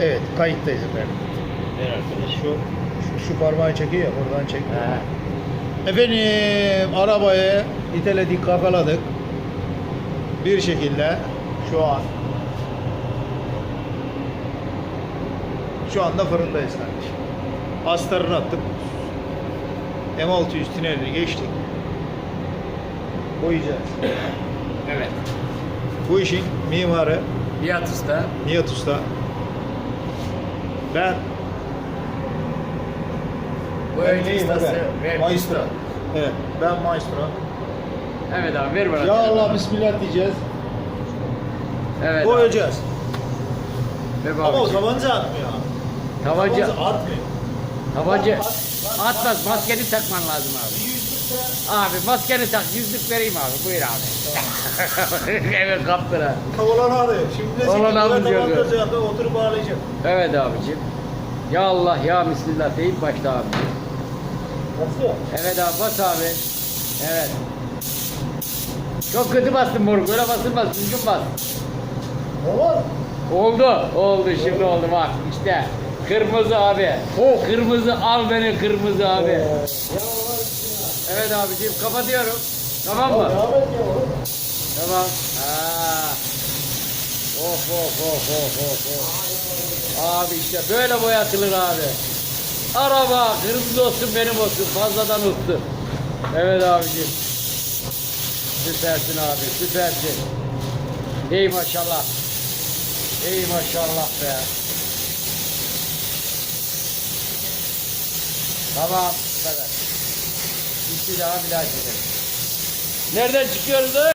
Evet, kayıttayız efendim. Ver arkadaş. Şu, şu, şu parmağı çekiyor ya, buradan çek. Efendim, arabayı iteledik, kakaladık. Bir şekilde şu an şu anda fırındayız kardeşim. Astarını attık. M600 tünelini geçtik. Boyayacağız. Evet. Bu işin mimarı Nihat Usta. Nihat Usta. Ben efendim? Ver. Maestro. Evet, ben maestro. Evet abi ver bana. Ya Allah bismillah diyeceğiz. Evet Boyayacağız. abi. Ver Ama o abi. tabanca atmıyor. Tabanca, Tabanca atmıyor. tabanca At- at- atmaz. Maskeni takman lazım abi. Abi maskeni tak. Yüzlük vereyim abi. Buyur abi. evet kaptır ha. Olan arıyor. Şimdi Olan tabancası yaptım, oturup ağlayacağım. Evet abicim. Ya Allah ya Bismillah deyip başla abi. Nasıl? Evet abi bas abi. Evet. Çok kötü bastın moruk. Öyle basılmaz. Düzgün bas. Olur. Oldu. Oldu şimdi oldu bak işte. Kırmızı abi. O kırmızı al beni kırmızı abi. Ya bismillah. Evet abicim kapatıyorum. Tamam mı? devam et ya oğlum. Tamam. Ha. Of of of of of of. Abi işte böyle boyatılır abi. Araba kırmızı olsun benim olsun fazladan olsun. Evet abicim. Süpersin abi süpersin. Ey maşallah. Ey maşallah be. Tamam. Bu Bitti daha bir daha çekelim. Nereden çıkıyoruz?